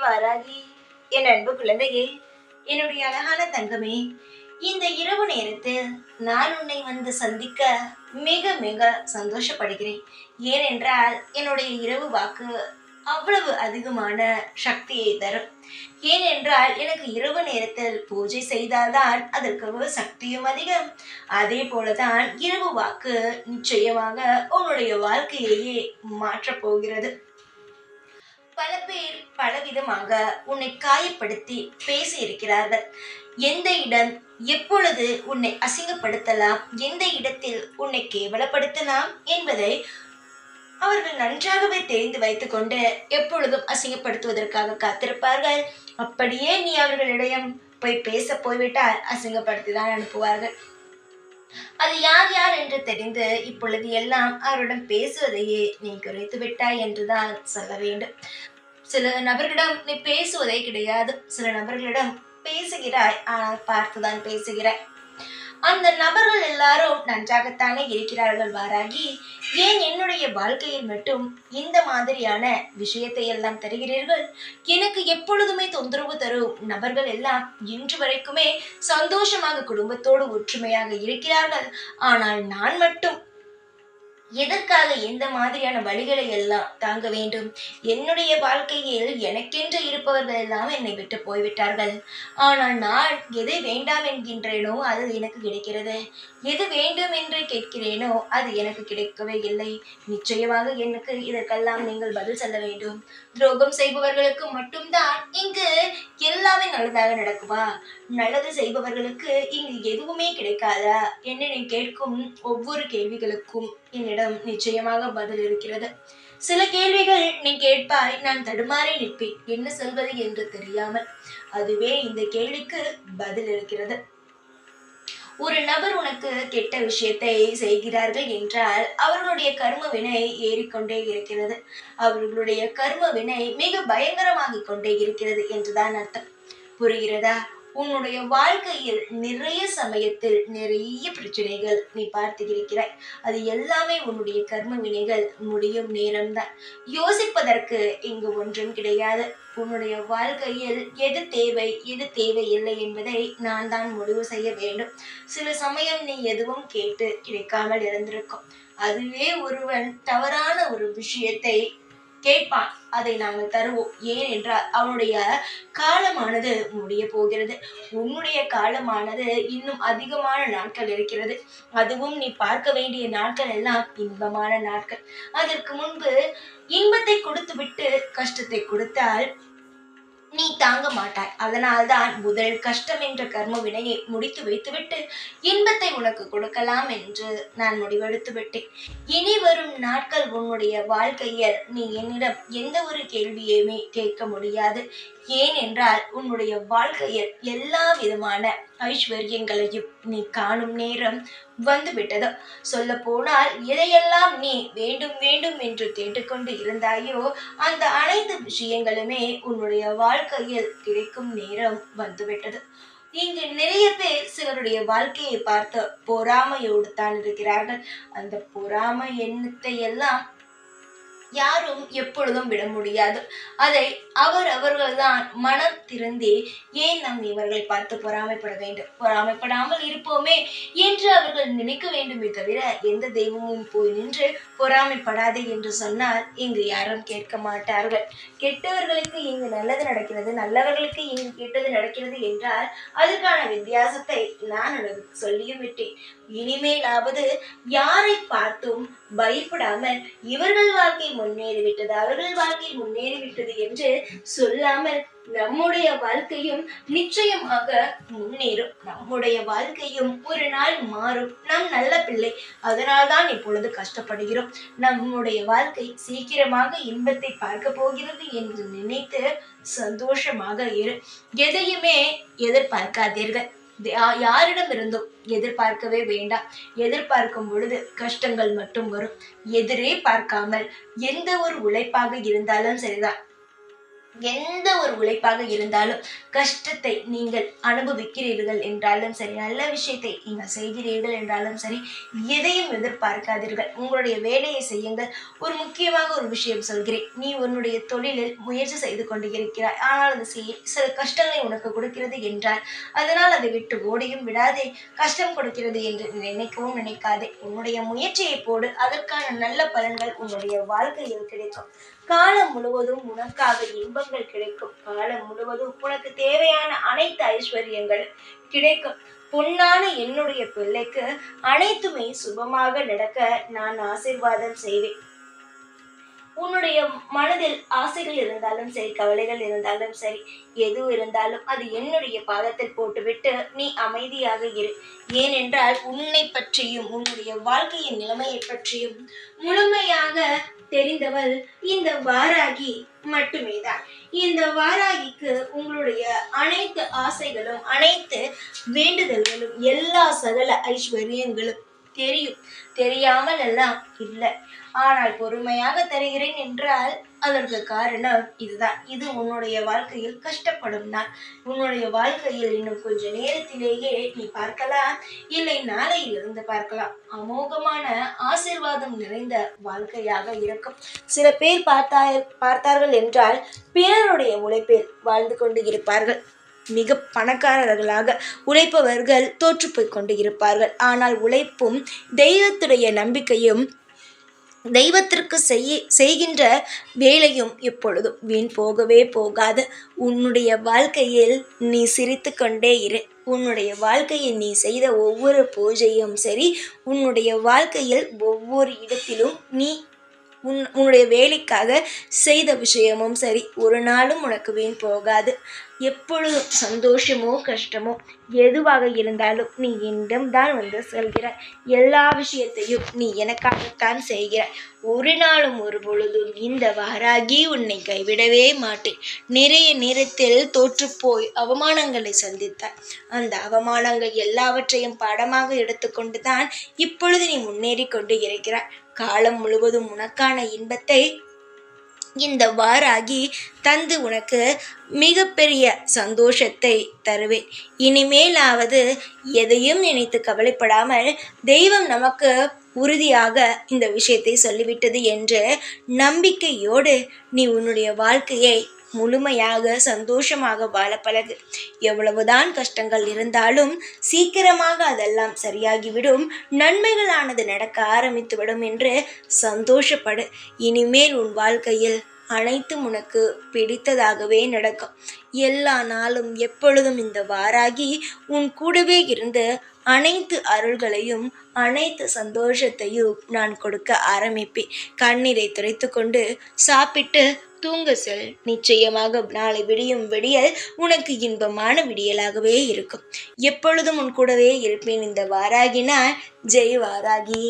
வாராகி. என் அன்பு குழந்தையே என்னுடைய அழகான தங்கமே இந்த இரவு நேரத்தில் நான் உன்னை வந்து சந்திக்க மிக மிக சந்தோஷப்படுகிறேன். ஏனென்றால் என்னுடைய இரவு வாக்கு அவ்வளவு அதிகமான சக்தியை தரும். ஏனென்றால் எனக்கு இரவு நேரத்தில் பூஜை செய்தால்தான் அதற்கு சக்தியும் அதிகம். அதே போலதான் இரவு வாக்கு நிச்சயமாக உன்னுடைய வாழ்க்கையையே மாற்றப் போகிறது. பல பேர் பலவிதமாக உன்னை காயப்படுத்தி பேசி இருக்கிறார்கள். எந்த இடம் எப்பொழுது உன்னை அசிங்கப்படுத்தலாம்? எந்த இடத்தில் உன்னை கேவலப்படுத்தலாம்? என்பதை அவர்கள் நன்றாகவே தெரிந்து வைத்துக்கொண்டு எப்பொழுதும் அசிங்கப்படுத்துவதற்காக காத்திருப்பார்கள். அப்படியே நீ அவர்களிடம் போய் பேச போய்விட்டால் அசிங்கப்படுத்தி தான் அனுப்புவார்கள். அது யார் யார் என்று தெரிந்து இப்பொழுது எல்லாம் அவரிடம் பேசுவதையே நீ குறைத்து விட்டாய் என்றுதான் சொல்ல வேண்டும். சில நபர்களிடம் நீ பேசுவதே கிடையாது. சில நபர்களிடம் பேசுகிறாய். ஆனால் பார்த்துதான் பேசுகிறாய். அந்த நபர்கள் எல்லாரும் நன்றாகத்தானே இருக்கிறார்கள் வாராகி. ஏன் என்னுடைய வாழ்க்கையில் மட்டும் இந்த மாதிரியான விஷயத்தை எல்லாம் தருகிறீர்கள்? எனக்கு எப்பொழுதுமே தொந்தரவு தரும் நபர்கள் எல்லாம் இன்று வரைக்குமே சந்தோஷமாக குடும்பத்தோடு ஒற்றுமையாக இருக்கிறார்கள். ஆனால் நான் மட்டும் எதற்காக எந்த மாதிரியான வழிகளை எல்லாம் தாங்க வேண்டும்? என்னுடைய வாழ்க்கையில் எனக்கென்று இருப்பவர்கள் எல்லாம் என்னை விட்டு போய்விட்டார்கள். ஆனால் நான் எதை வேண்டாம் என்கின்றேனோ அது எனக்கு கிடைக்கிறது. எது வேண்டும் என்று கேட்கிறேனோ அது எனக்கு கிடைக்கவே இல்லை. நிச்சயமாக எனக்கு இதற்கெல்லாம் நீங்கள் பதில் சொல்ல வேண்டும். துரோகம் செய்பவர்களுக்கு மட்டும்தான் இங்கு எல்லாமே நல்லதாக நடக்குமா? நல்லது செய்பவர்களுக்கு இங்கு எதுவுமே கிடைக்காதா? என்று நீ கேட்கும் ஒவ்வொரு கேள்விகளுக்கும் என்னிடம் நிச்சயமாக பதில் இருக்கிறது. சில கேள்விகள் நீ கேட்பாய் நான் தடுமாறி நிற்பேன். என்ன சொல்வது என்று தெரியாமல் அதுவே இந்த கேள்விக்கு பதில் இருக்கிறது. ஒரு நபர் உனக்கு கெட்ட விஷயத்தை செய்கிறார்கள் என்றால் அவர்களுடைய கர்ம வினை ஏறிக்கொண்டே இருக்கிறது. அவர்களுடைய கர்ம வினை மிக பயங்கரமாகிக் கொண்டே இருக்கிறது என்றுதான் அர்த்தம். புரிகிறதா? உன்னுடைய வாழ்க்கையில் நிறைய சமயத்தில் நிறைய பிரச்சனைகள் நீ பார்த்திருக்கிறாய். அது எல்லாமே உன்னுடைய கர்ம வினைகள் முடியும் நேரம்தான். யோசிப்பதற்கு இங்கு ஒன்றும் கிடையாது. உன்னுடைய வாழ்க்கையில் எது தேவை எது தேவையில்லை என்பதை நான் தான் முடிவு செய்ய வேண்டும். சில சமயம் நீ எதுவும் கேட்டு கிடைக்காமல் இருந்திருக்கும். அதுவே ஒருவன் தவறான ஒரு விஷயத்தை கேட்பான். அதை நாங்கள் தருவோம். ஏனென்றால் அவனுடைய காலமானது முடிய போகிறது. உன்னுடைய காலமானது இன்னும் அதிகமான நாட்கள் இருக்கிறது. அதுவும் நீ பார்க்க வேண்டிய நாட்கள் எல்லாம் இன்பமான நாட்கள். அதற்கு முன்பு இன்பத்தை கொடுத்து விட்டு கஷ்டத்தை கொடுத்தால் நீ தாங்க மாட்டாய். அதனால்தான் முதல் கஷ்டம் என்ற கர்ம வினையை முடித்து வைத்துவிட்டு இன்பத்தை உனக்கு கொடுக்கலாம் என்று நான் முடிவெடுத்து விட்டேன். இனி வரும் நாட்கள் உன்னுடைய வாழ்க்கையில் நீ என்னிடம் எந்த ஒரு கேள்வியுமே கேட்க முடியாது. ஏனென்றால் உன்னுடைய வாழ்க்கையில் எல்லா விதமான ஐஸ்வர்யங்களையும் நீ காணும் நேரம் வந்துவிட்டது. சொல்ல போனால் எதையெல்லாம் நீ வேண்டும் வேண்டும் என்று கேட்டுக்கொண்டு இருந்தாயோ அந்த அனைத்து விஷயங்களுமே உன்னுடைய வாழ்க்கையில் கிடைக்கும் நேரம் வந்துவிட்டது. இங்கு நிறைய பேர் சிலருடைய வாழ்க்கையை பார்த்து பொறாமையோடு தான் இருக்கிறார்கள். அந்த பொறாமை எண்ணத்தை எல்லாம் யாரும் எப்பொழுதும் விட முடியாது. அதை அவர் அவர்கள்தான் மனம் திருந்தி ஏன் நாம் இவர்களை பார்த்து பொறாமைப்பட வேண்டும்? பொறாமைப்படாமல் இருப்போமே என்று அவர்கள் நினைக்க வேண்டுமே தவிர எந்த தெய்வமும் போய் நின்று பொறாமைப்படாதே என்று சொன்னால் இங்கு யாரும் கேட்க மாட்டார்கள். கெட்டவர்களுக்கு இங்கு நல்லது நடக்கிறது நல்லவர்களுக்கு இங்கு கெட்டது நடக்கிறது என்றால் அதற்கான வித்தியாசத்தை நான் உனக்கு சொல்லியும் விட்டேன். இனிமேலாவது யாரை பார்த்தும் பயப்படாமல் இவர்கள் வாழ்க்கை முன்னேறிவிட்டது அவர்கள் வாழ்க்கை முன்னேறிவிட்டது என்று சொல்லாமல் நம்முடைய வாழ்க்கையும் நிச்சயமாக முன்னேறும். நம்முடைய வாழ்க்கையும் ஒரு நாள் மாறும். நம் நல்ல பிள்ளை. அதனால்தான் இப்பொழுது கஷ்டப்படுகிறோம். நம்முடைய வாழ்க்கை சீக்கிரமாக இன்பத்தை பார்க்க போகிறது என்று நினைத்து சந்தோஷமாக இரு. எதையுமே எதிர்பார்க்காதீர்கள். யாரிடம் யாரிடமிருந்தும் எதிர்பார்க்கவே வேண்டாம். எதிர்பார்க்கும் பொழுது கஷ்டங்கள் மட்டும் வரும். எதிரே பார்க்காமல் எந்த ஒரு உழைப்பாக இருந்தாலும் சரிதான். எந்த ஒரு உழைப்பாக இருந்தாலும் கஷ்டத்தை நீங்கள் அனுபவிக்கிறீர்கள் என்றாலும் சரி நல்ல விஷயத்தை நீங்கள் செய்கிறீர்கள் என்றாலும் சரி எதையும் எதிர்பார்க்காதீர்கள். உங்களுடைய வேலையை செய்யுங்கள். ஒரு முக்கியமாக ஒரு விஷயம் சொல்கிறேன். நீ உன்னுடைய தொழிலில் முயற்சி செய்து கொண்டு இருக்கிறாய் ஆனால் அது செய்ய சில கஷ்டங்களை உனக்கு கொடுக்கிறது என்றால் அதனால் அதை விட்டு ஓடியும் விடாதே. கஷ்டம் கொடுக்கிறது என்று நினைக்கவும் நினைக்காதே. உன்னுடைய முயற்சியை போடு. அதற்கான நல்ல பலன்கள் உன்னுடைய வாழ்க்கையில் கிடைக்கும். காலம் முழுவதும் உனக்காக இன்பங்கள் கிடைக்கும். காலம் முழுவதும் உனக்கு தேவையான அனைத்து ஐஸ்வர்யங்கள் கிடைக்கும். பொன்னான என்னுடைய பிள்ளைக்கு அனைத்துமே சுபமாக நடக்க நான் ஆசிர்வாதம் செய்வேன். உன்னுடைய மனதில் ஆசைகள் இருந்தாலும் சரி கவலைகள் இருந்தாலும் சரி எது இருந்தாலும் அது என்னுடைய பாதத்தில் போட்டுவிட்டு நீ அமைதியாக இரு. ஏனென்றால் உன்னை பற்றியும் உன்னுடைய வாழ்க்கையின் நிலைமையை பற்றியும் முழுமையாக தெரிந்தவள் இந்த வாராகி மட்டுமே தான் இந்த வாராகிக்கு உங்களுடைய அனைத்து ஆசைகளும் அனைத்து வேண்டுதல்களும் எல்லா சகல ஐஸ்வர்யங்களும் தெரியும். தெரியாமல் எல்லாம் இல்லை. ஆனால் பொறுமையாக தருகிறேன் என்றால் அதற்கு காரணம் இதுதான். இது உன்னுடைய வாழ்க்கையில் கஷ்டப்படும் நாள். உன்னுடைய வாழ்க்கையில் இன்னும் கொஞ்ச நேரத்திலேயே நீ பார்க்கலாம். இல்லை நாளையிலிருந்து பார்க்கலாம். அமோகமான ஆசிர்வாதம் நிறைந்த வாழ்க்கையாக இருக்கும். சில பேர் பார்த்தா பார்த்தார்கள் என்றால் பிறருடைய உழைப்பில் வாழ்ந்து கொண்டு இருப்பார்கள். மிக பணக்காரர்களாக உழைப்பவர்கள் தோற்றுப்போய் கொண்டு இருப்பார்கள். ஆனால் உழைப்பும் தெய்வத்துடைய நம்பிக்கையும் தெய்வத்திற்கு செய்ய செய்கின்ற வேலையும் எப்பொழுதும் வீண் போகவே போகாது. உன்னுடைய வாழ்க்கையில் நீ சிரித்து கொண்டே இரு. உன்னுடைய வாழ்க்கையில் நீ செய்த ஒவ்வொரு பூஜையும் சரி உன்னுடைய வாழ்க்கையில் ஒவ்வொரு இடத்திலும் நீ உன் உன்னுடைய வேலைக்காக செய்த விஷயமும் சரி ஒரு நாளும் உனக்கு வீண் போகாது. எப்பொழுதும் சந்தோஷமோ கஷ்டமோ எதுவாக இருந்தாலும் நீ என்னிடம் தான் வந்து செல்கிறாய். எல்லா விஷயத்தையும் நீ எனக்காகத்தான் செய்கிறாய். ஒரு நாளும் ஒரு பொழுதும் இந்த வாராகி உன்னை கைவிடவே மாட்டேன். நிறைய நேரத்தில் தோற்றுப்போய் அவமானங்களை சந்தித்தாய். அந்த அவமானங்கள் எல்லாவற்றையும் பாடமாக எடுத்துக்கொண்டு தான் இப்பொழுது நீ முன்னேறி கொண்டு இருக்கிறாய். காலம் முழுவதும் உனக்கான இன்பத்தை இந்த வாராகி தந்து உனக்கு மிகப்பெரிய சந்தோஷத்தை தருவேன். இனிமேலாவது எதையும் நினைத்து கவலைப்படாமல் தெய்வம் நமக்கு உறுதியாக இந்த விஷயத்தை சொல்லிவிட்டது என்று நம்பிக்கையோடு நீ உன்னுடைய வாழ்க்கையை முழுமையாக சந்தோஷமாக வாழ பழகு எவ்வளவுதான் கஷ்டங்கள் இருந்தாலும் சீக்கிரமாக அதெல்லாம் சரியாகிவிடும். நன்மைகளானது நடக்க ஆரம்பித்துவிடும் என்று சந்தோஷப்படு. இனிமேல் உன் வாழ்க்கையில் அனைத்தும் உனக்கு பிடித்ததாகவே நடக்கும். எல்லா நாளும் எப்பொழுதும் இந்த வாராகி உன் கூடவே இருந்து அனைத்து அருள்களையும் அனைத்து சந்தோஷத்தையும் நான் கொடுக்க ஆரம்பிப்பேன். கண்ணீரை துடைத்து கொண்டு சாப்பிட்டு தூங்க செல். நிச்சயமாக நாளை விடியும் விடியல் உனக்கு இன்பமான விடியலாகவே இருக்கும். எப்பொழுதும் உன் கூடவே இருப்பேன் இந்த வாராகினா ஜெய் வாராகி.